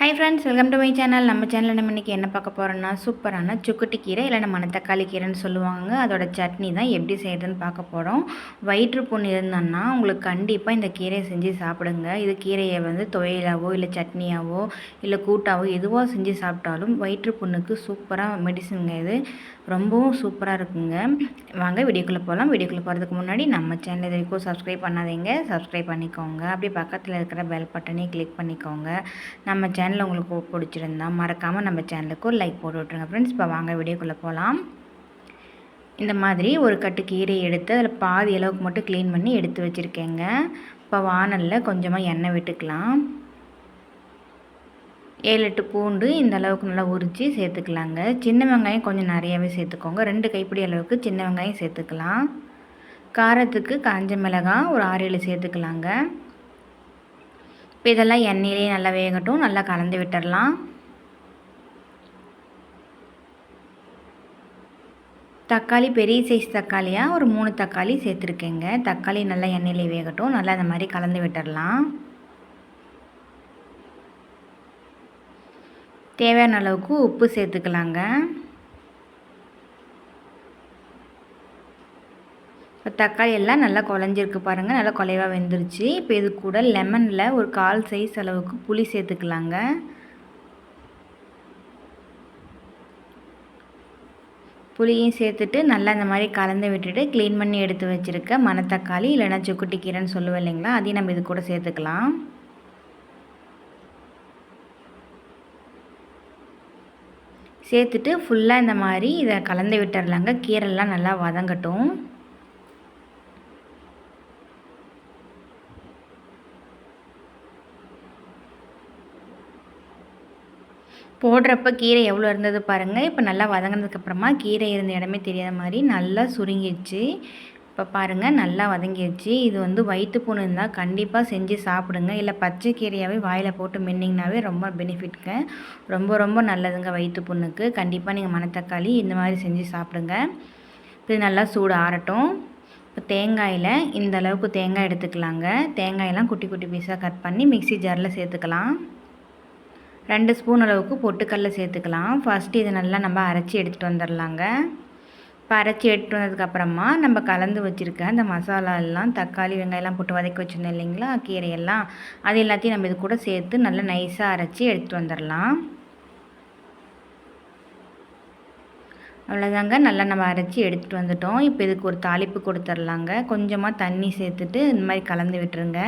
Hi friends welcome to my channel நம்ம சேனலில் நம்ம இன்றைக்கி என்ன பார்க்க போகிறோன்னா சூப்பரான சுக்குட்டி கீரை இல்லை நம்ம மணத்தக்காளி கீரைன்னு சொல்லுவாங்க. அதோட சட்னி தான் எப்படி செய்கிறதுன்னு பார்க்க போகிறோம் வயிற்று புண் இருந்தோன்னா உங்களுக்கு கண்டிப்பாக இந்த கீரையை செஞ்சு சாப்பிடுங்க. இது கீரையை வந்து துவையலாவோ இல்லை சட்னியாவோ இல்லை கூட்டாவோ எதுவோ செஞ்சு சாப்பிட்டாலும் வயிற்று புண்ணுக்கு சூப்பராக மெடிசனுங்க இது. ரொம்பவும் சூப்பராக இருக்குங்க. வாங்க வீடியோக்குள்ளே போகலாம் வீடியோக்குள்ளே போகிறதுக்கு முன்னாடி நம்ம சேனல் இது வரைக்கும் சப்ஸ்கிரைப் பண்ணாதீங்க. சப்ஸ்கிரைப் பண்ணிக்கோங்க. அப்படியே பக்கத்தில் இருக்கிற பெல் பட்டனையும் கிளிக் பண்ணிக்கோங்க. நம்ம சேனல் சேனல் உங்களுக்கு பிடிச்சிருந்தா மறக்காமல் நம்ம சேனலுக்கு ஒரு லைக் போட்டு விட்ருங்க ஃப்ரெண்ட்ஸ் இப்போ வாங்க வீடியோக்குள்ளே போகலாம் இந்த மாதிரி ஒரு கட்டு கீரையை எடுத்து அதில் பாதி அளவுக்கு மட்டும் க்ளீன் பண்ணி எடுத்து வச்சுருக்கேங்க. இப்போ வானலில் கொஞ்சமாக எண்ணெய் விட்டுக்கலாம். ஏழு எட்டு பூண்டு இந்த அளவுக்கு நல்லா உரித்து சேர்த்துக்கலாங்க. சின்ன வெங்காயம் கொஞ்சம் நிறையாவே சேர்த்துக்கோங்க. ரெண்டு கைப்பிடி அளவுக்கு சின்ன வெங்காயம் சேர்த்துக்கலாம். காரத்துக்கு காஞ்ச மிளகாய் ஒரு ஆறு ஏழு சேர்த்துக்கலாங்க. இப்போ இதெல்லாம் எண்ணெயிலே நல்லா வேகட்டும் நல்லா கலந்து விட்டுடலாம் தக்காளி பெரிய சைஸ் தக்காளியாக ஒரு மூணு தக்காளி சேர்த்துருக்கேங்க. தக்காளி நல்லா எண்ணெயிலே வேகட்டும் நல்லா இந்த மாதிரி கலந்து விட்டுடலாம் தேவையான அளவுக்கு உப்பு சேர்த்துக்கலாங்க. தக்காளி எல்லாம் நல்லா குழஞ்சிருக்கு பாருங்கள் நல்லா குலைவாக வெந்துருச்சு. இப்போ இது கூட லெமனில் ஒரு கால் சைஸ் அளவுக்கு புளி சேர்த்துக்கலாங்க. புளியும் சேர்த்துட்டு நல்லா இந்த மாதிரி கலந்து விட்டுட்டு க்ளீன் பண்ணி எடுத்து வச்சுருக்க மணத்தக்காளி இல்லைனா சுக்குட்டி கீரைன்னு சொல்லுவேன் இல்லைங்களா அதையும் நம்ம இது கூட சேர்த்துக்கலாம். சேர்த்துட்டு ஃபுல்லாக இந்த மாதிரி இதை கலந்து விட்டுறலாங்க. கீரைலாம் நல்லா வதங்கட்டும். போடுறப்ப கீரை எவ்வளோ இருந்தது பாருங்கள் இப்போ நல்லா வதங்கினதுக்கப்புறமா கீரை இருந்த இடமே தெரியாத மாதிரி நல்லா சுருங்கிடுச்சு. இப்போ பாருங்கள் நல்லா வதங்கிடுச்சு. இது வந்து வயிற்று புண்ணு இருந்தால் கண்டிப்பாக செஞ்சு சாப்பிடுங்க. இல்லை பச்சை கீரையாகவே வாயில் போட்டு மென்னிங்கனாவே ரொம்ப பெனிஃபிட்ங்க ரொம்ப ரொம்ப நல்லதுங்க வயிற்று புண்ணுக்கு. கண்டிப்பாக நீங்கள் மணத்தக்காளி இந்த மாதிரி செஞ்சு சாப்பிடுங்க. இது நல்லா சூடு ஆறட்டும். இப்போ தேங்காயில் இந்த அளவுக்கு தேங்காய் எடுத்துக்கலாங்க. தேங்காயெல்லாம் குட்டி குட்டி பீஸாக கட் பண்ணி மிக்சி ஜாரில் சேர்த்துக்கலாம். ரெண்டு ஸ்பூன் அளவுக்கு பொட்டுக்கடல சேர்த்துக்கலாம். ஃபஸ்ட்டு இதை நல்லா நம்ம அரைச்சி எடுத்துகிட்டு வந்துடலாங்க. இப்போ அரைச்சி எடுத்துகிட்டு வந்ததுக்கப்புறமா நம்ம கலந்து வச்சுருக்க அந்த மசாலா எல்லாம் தக்காளி வெங்காயம்லாம் போட்டு வதக்கி வச்சுருந்தோம் இல்லைங்களா? கீரையெல்லாம் அது எல்லாத்தையும் நம்ம இது கூட சேர்த்து நல்லா நைஸாக அரைச்சி எடுத்துகிட்டு வந்துடலாம். அவ்வளோதாங்க. நல்லா நம்ம அரைச்சி எடுத்துகிட்டு வந்துட்டோம். இப்போ இதுக்கு ஒரு தாளிப்பு கொடுத்துர்லாங்க. கொஞ்சமாக தண்ணி சேர்த்துட்டு இந்த மாதிரி கலந்து விட்டுருங்க.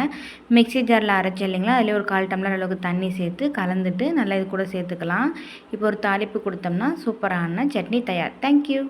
மிக்சி ஜாரில் அரைச்சி இல்லைங்களா? அதில் ஒரு கால் டம்ளர் அளவுக்கு தண்ணி சேர்த்து கலந்துட்டு நல்லா இது கூட சேர்த்துக்கலாம். இப்போ ஒரு தாளிப்பு கொடுத்தோம்னா சூப்பரான சட்னி தயார். தேங்க்யூ